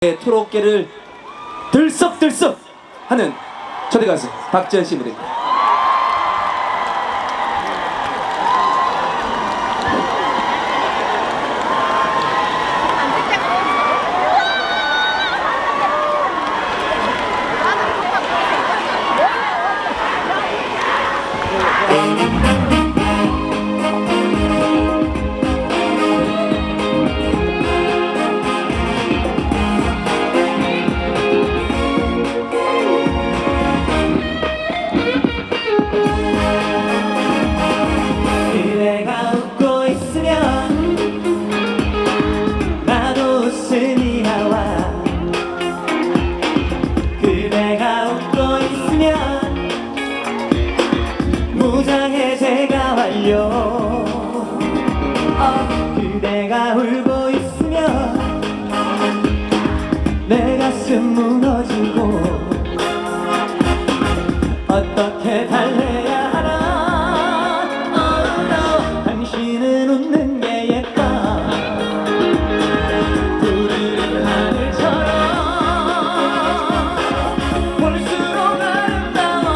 토록계를 들썩들썩 하는 초대 가수 박지현 씨 무대입니다. 내 가슴 무너지고 어떻게 달래야 하나? Oh, no. 당신은 웃는 게 예뻐. 푸르른 하늘처럼 볼수록 아름다워.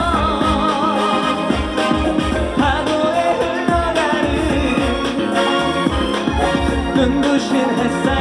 파도에 흘러가는 눈부신 햇살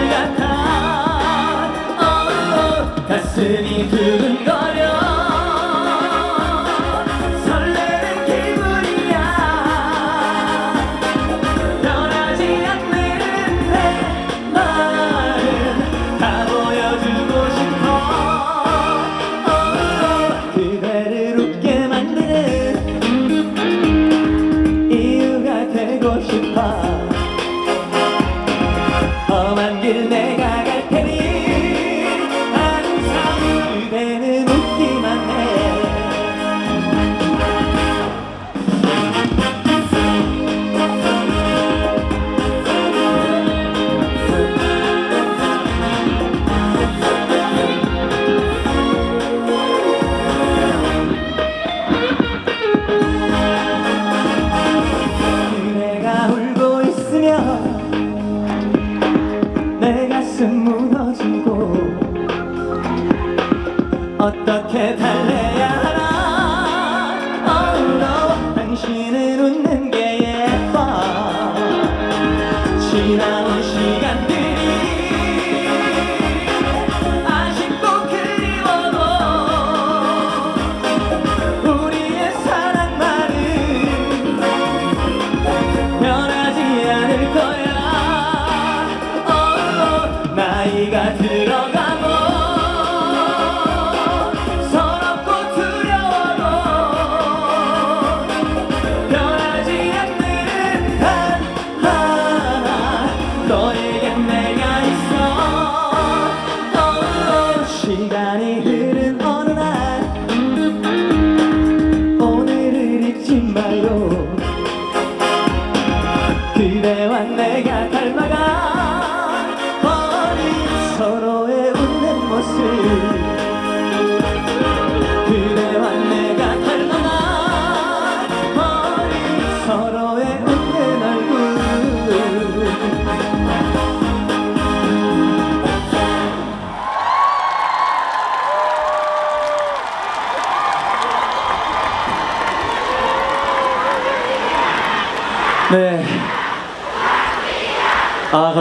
지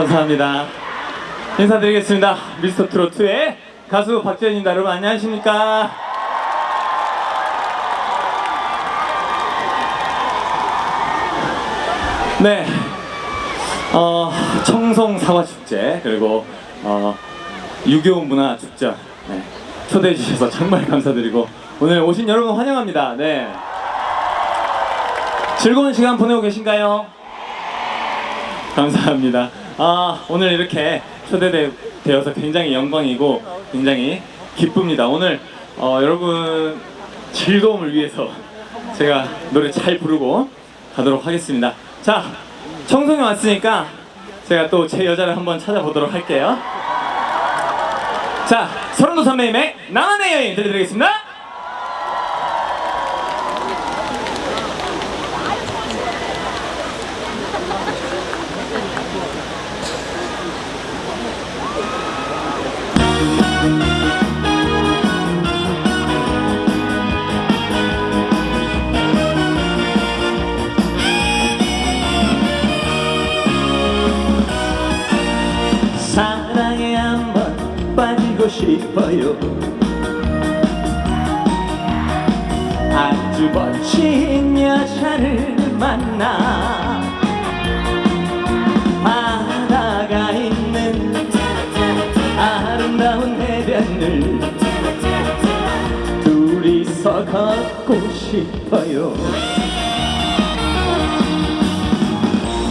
감사합니다. 인사드리겠습니다. 미스터 트로트의 가수 박재현입니다. 여러분, 안녕하십니까? 네. 어, 청송 사과 축제, 그리고, 어, 유교 문화 축제. 네. 초대해 주셔서 정말 감사드리고, 오늘 오신 여러분 환영합니다. 네. 즐거운 시간 보내고 계신가요? 감사합니다. 아, 오늘 이렇게 초대되어서 굉장히 영광이고 굉장히 기쁩니다. 오늘 어, 여러분 즐거움을 위해서 제가 노래 잘 부르고 가도록 하겠습니다. 자, 청송에 왔으니까 제가 또 제 여자를 한번 찾아보도록 할게요. 자, 서른도 선배님의 나만의 여인 들려드리겠습니다. 빠지고 싶어요. 아주 멋진 여자를 만나 바다가 있는 아름다운 해변을 둘이서 걷고 싶어요.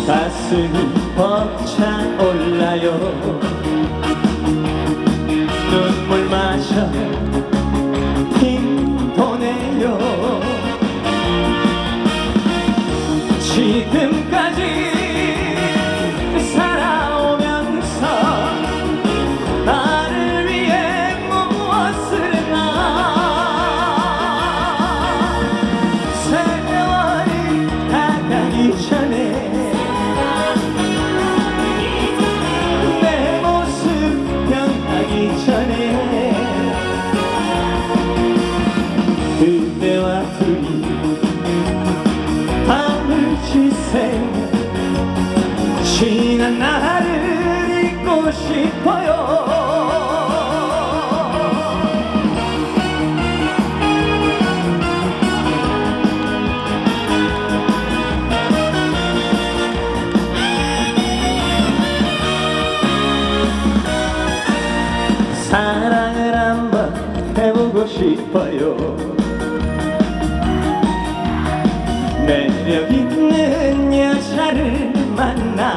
가슴이 벅차 올라요 눈물 사랑을 한번 해보고 싶어요. 매력 있는 여자를 만나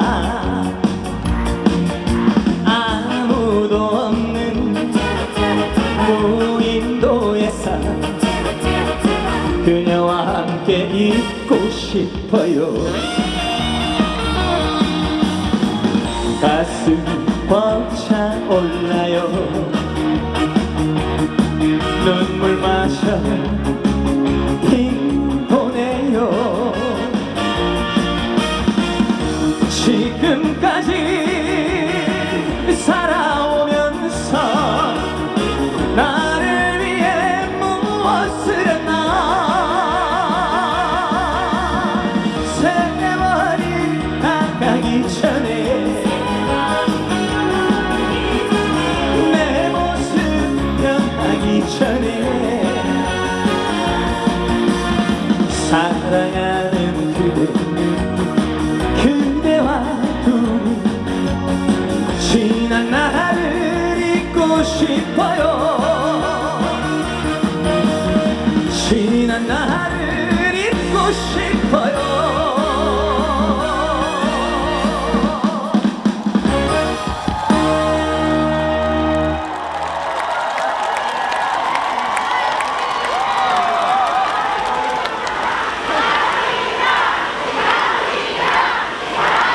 함께 있고 싶어요. 가슴이 벅차 올라요. 눈물 마셔 힘보내요. 지금까지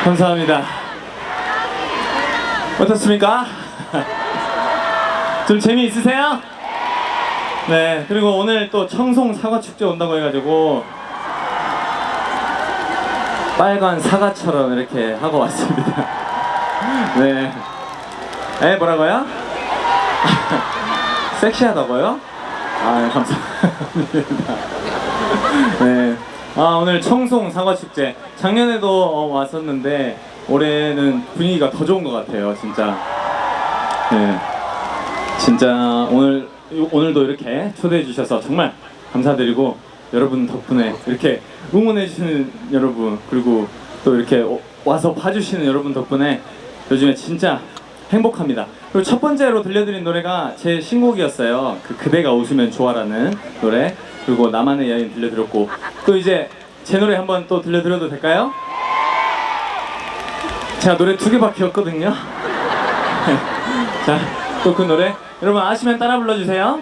감사합니다. 어떻습니까? 좀 재미있으세요? 네, 그리고 오늘 또 청송 사과 축제 온다고 해가지고 빨간 사과처럼 이렇게 하고 왔습니다. 네. 에 뭐라고요? 섹시하다고요? 아, 네, 감사합니다. 네. 아, 오늘 청송 사과 축제. 작년에도 어, 왔었는데 올해는 분위기가 더 좋은 것 같아요, 진짜. 네. 진짜 오늘 오늘도 이렇게 초대해 주셔서 정말 감사드리고 여러분 덕분에 이렇게 응원해 주시는 여러분 그리고 또 이렇게 오- 와서 봐주시는 여러분 덕분에 요즘에 진짜 행복합니다. 그리고 첫 번째로 들려드린 노래가 제 신곡이었어요. 그 그대가 웃으면 좋아라는 노래 그리고 나만의 여인 들려드렸고 또 이제 제 노래 한번 또 들려드려도 될까요? 제가 노래 두 개밖에 없거든요. 자, 또 그 노래 여러분 아시면 따라 불러주세요.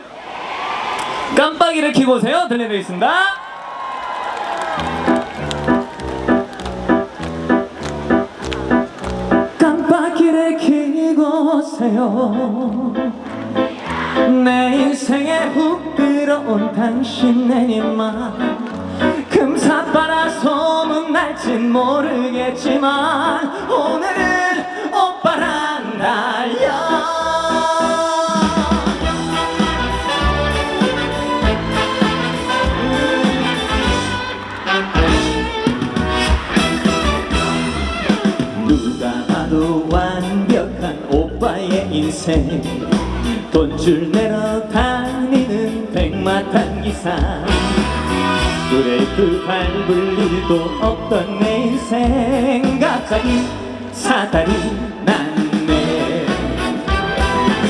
깜빡이를 켜고 오세요. 들려드리겠습니다. 깜빡이를 켜고 오세요 내 인생에 훅 들어온 당신의 입만 금사빠라 소문날진 모르겠지만 오늘은 오빠랑 달려 인생. 돈줄 내러 다니는 백마탄 기사. 브레이크 밟을 일도 없던 내 인생 갑자기 사달이 났네.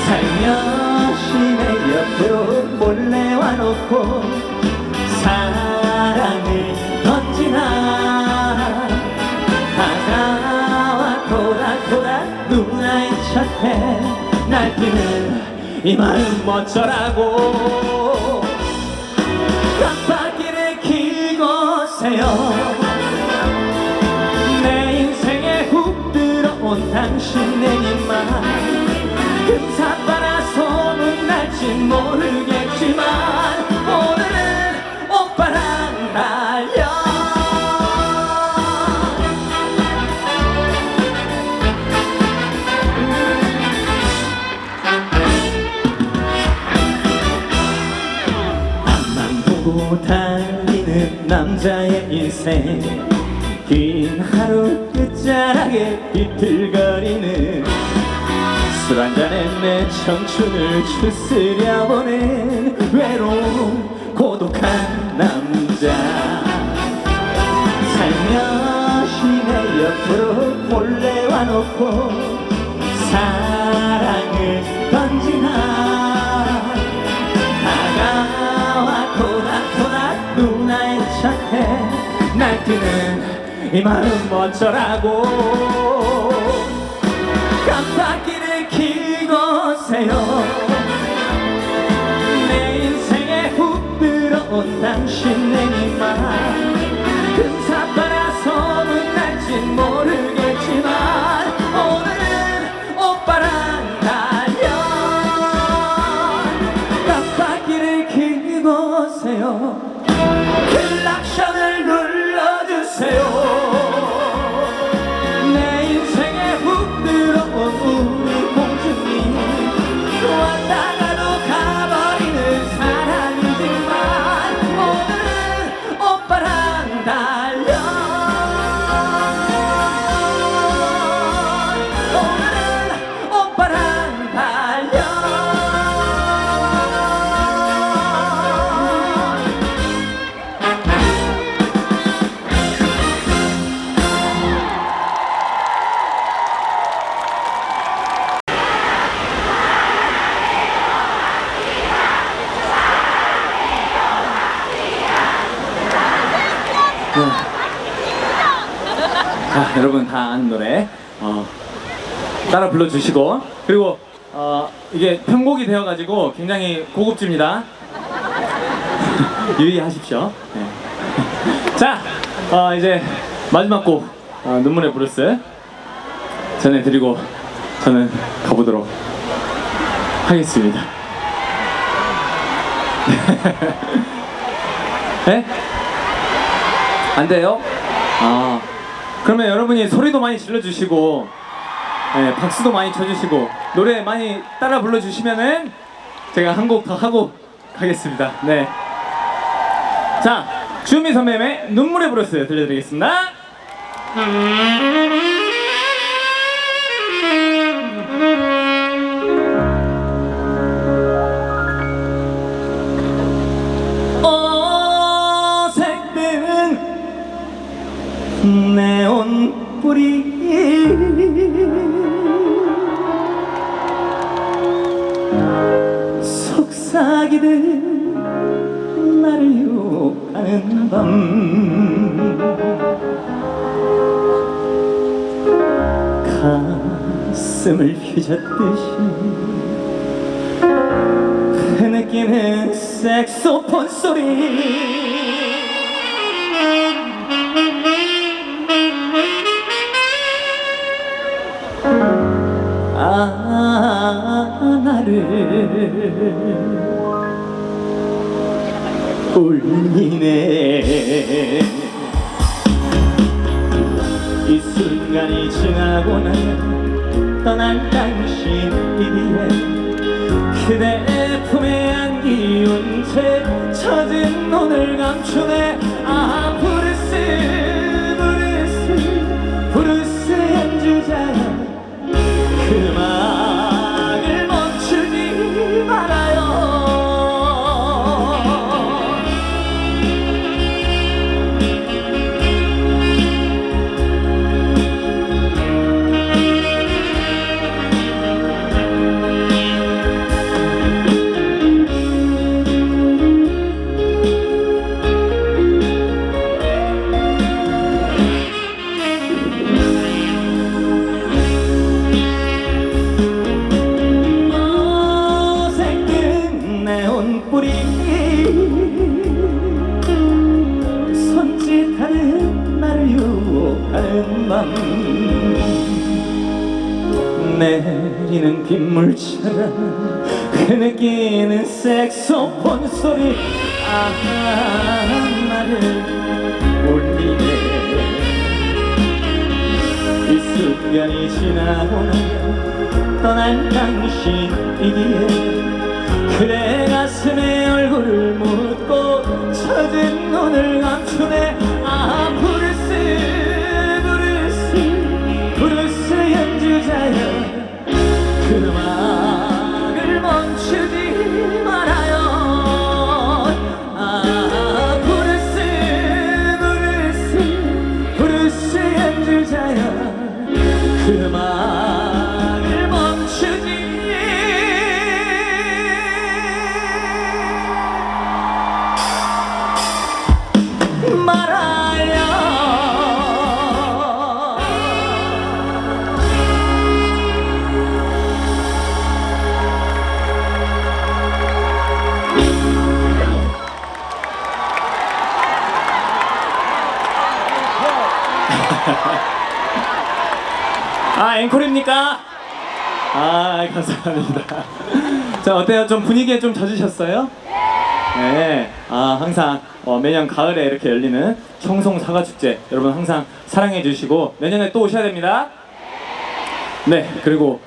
살며시 내 옆으로 몰래 와놓고 사랑을 던지나. 다가와 돌아 돌아 누나의 첫해 날뛰는 이 마음 어쩌라고. 깜빡이를 켜고 세요. 내 인생에 훅 들어온 당신의 입만 금사빠라 소문 날지 모르겠 고 달리는 남자의 인생. 긴 하루 끝자락에 비틀거리는 술 한잔에 내 청춘을 추스려보는 외로운 고독한 남자. 살며시 내 옆으로 몰래 와놓고 사 날뛰는 이 마음 어쩌라고? 깜빡이를 켜고 세요. 내 인생에 훅 들어온 당신의 이만 자, 여러분 다 아는 노래 어, 따라 불러주시고 그리고 어, 이게 편곡이 되어가지고 굉장히 고급집니다. 유의하십시오. 네. 자, 어, 이제 마지막 곡 어, 눈물의 브루스 전해드리고 저는 가보도록 하겠습니다. 네? 안 돼요? 아 그러면 여러분이 소리도 많이 질러주시고 네, 박수도 많이 쳐주시고 노래 많이 따라 불러주시면은 제가 한 곡 더 하고 가겠습니다. 네. 자 주미 선배님의 눈물의 브루스 들려드리겠습니다. 뿌리 속삭이듯 나를 유혹하는 밤. 가슴을 휘젓듯이 흐느끼는 색소폰 소리 울리네. 이 순간이 지나고 나면 떠날 당신 이기에 그대 품에 안기운 채 젖은 눈을 감추네 아브 1년이 지나오네 떠난 당신이기에 그래 가슴에 얼굴을 묻고 찾은 눈을 감추네 아 감사합니다. 자 어때요? 좀 분위기에 좀 젖으셨어요? 네. 아 항상 어, 매년 가을에 이렇게 열리는 청송 사과 축제 여러분 항상 사랑해 주시고 내년에 또 오셔야 됩니다. 네 그리고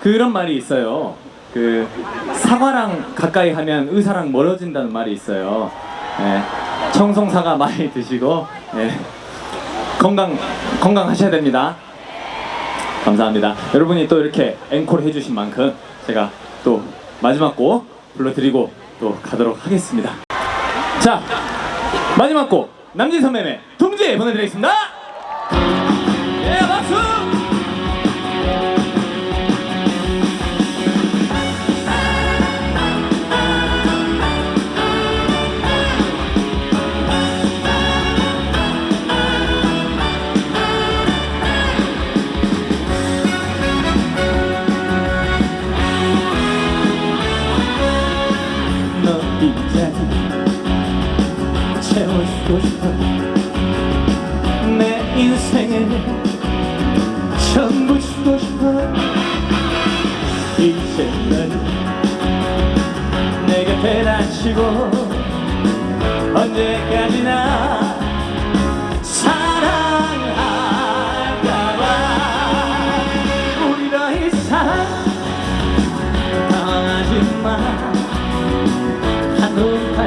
그런 말이 있어요. 그 사과랑 가까이 하면 의사랑 멀어진다는 말이 있어요. 네. 청송 사과 많이 드시고 네. 건강 건강하셔야 됩니다. 감사합니다. 여러분이 또 이렇게 앵콜 해주신 만큼 제가 또 마지막 곡 불러드리고 또 가도록 하겠습니다. 자, 마지막 곡 남진 선배의 둥지 보내드리겠습니다.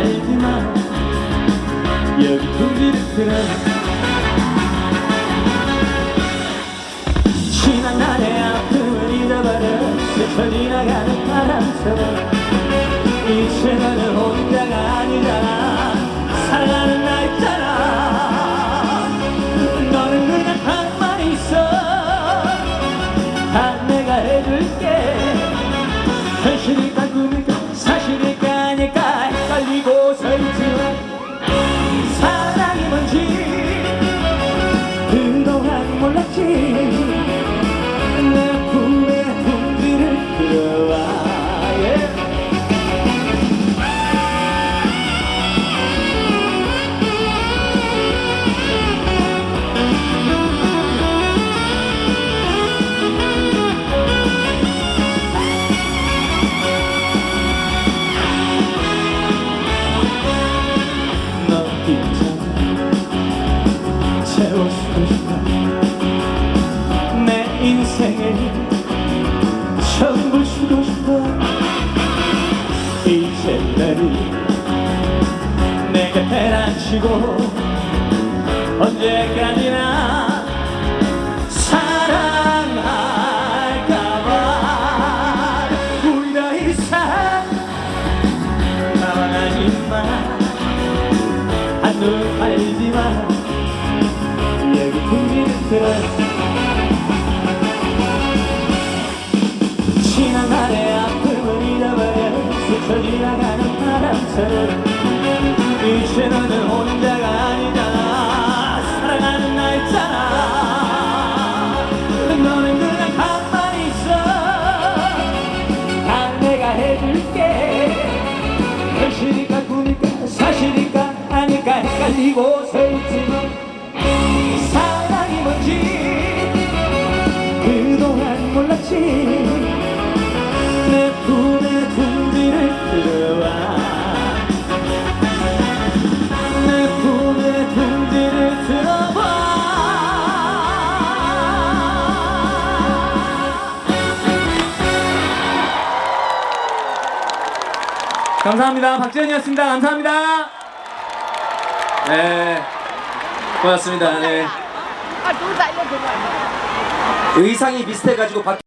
팔지마 여기 들어 지난 날의 아픔을 잊어버려 스쳐 지나가는 바람처럼 이제 너는 혼자가 아니잖아 사랑하는 언제까지나 서 있지만 사랑이 뭔지 그동안 몰랐지 내 품에 둥지를 들어와 감사합니다. 박지현이었습니다. 감사합니다. 네 고맙습니다 네 의상이 비슷해가지고 박